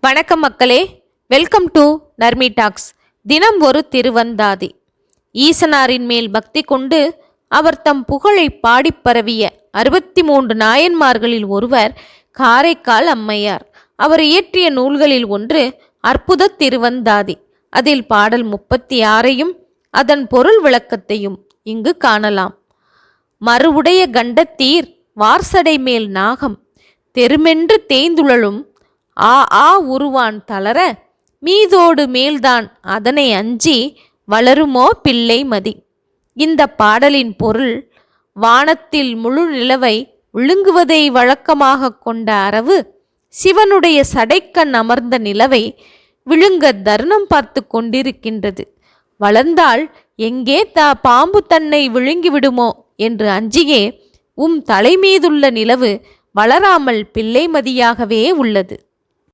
வணக்கம் மக்களே. Welcome to Narmi tax தினம் ஒரு திருவந்தாதி. ஈசனாரின் மேல் பக்தி கொண்டு அவர் தம் புகழை பாடிப் பரவிய அறுபத்தி மூன்று நாயன்மார்களில் ஒருவர் காரைக்கால் அம்மையார். அவர் இயற்றிய நூல்களில் ஒன்று அற்புத திருவந்தாதி. அதில் பாடல் முப்பத்தி ஆறையும் அதன் பொருள் விளக்கத்தையும் இங்கு காணலாம். மறுவுடைய கண்டத்தீர் வார்சடை மேல் நாகம். தெருமென்று தேய்ந்துழலும் ஆ ஆ உருவான் தளர மீதோடு மேல்தான் அதனை அஞ்சி வளருமோ பிள்ளை மதி. இந்த பாடலின் பொருள் வானத்தில் முழு நிலவை விழுங்குவதை வழக்கமாக கொண்ட அரவு சிவனுடைய சடைக்கண் அமர்ந்த நிலவை விழுங்க தருணம் பார்த்து கொண்டிருக்கின்றது. வளர்ந்தால் எங்கே தா பாம்பு தன்னை விழுங்கிவிடுமோ என்று அஞ்சியே உம் தலைமீதுள்ள நிலவு வளராமல் பிள்ளைமதியாகவே உள்ளது.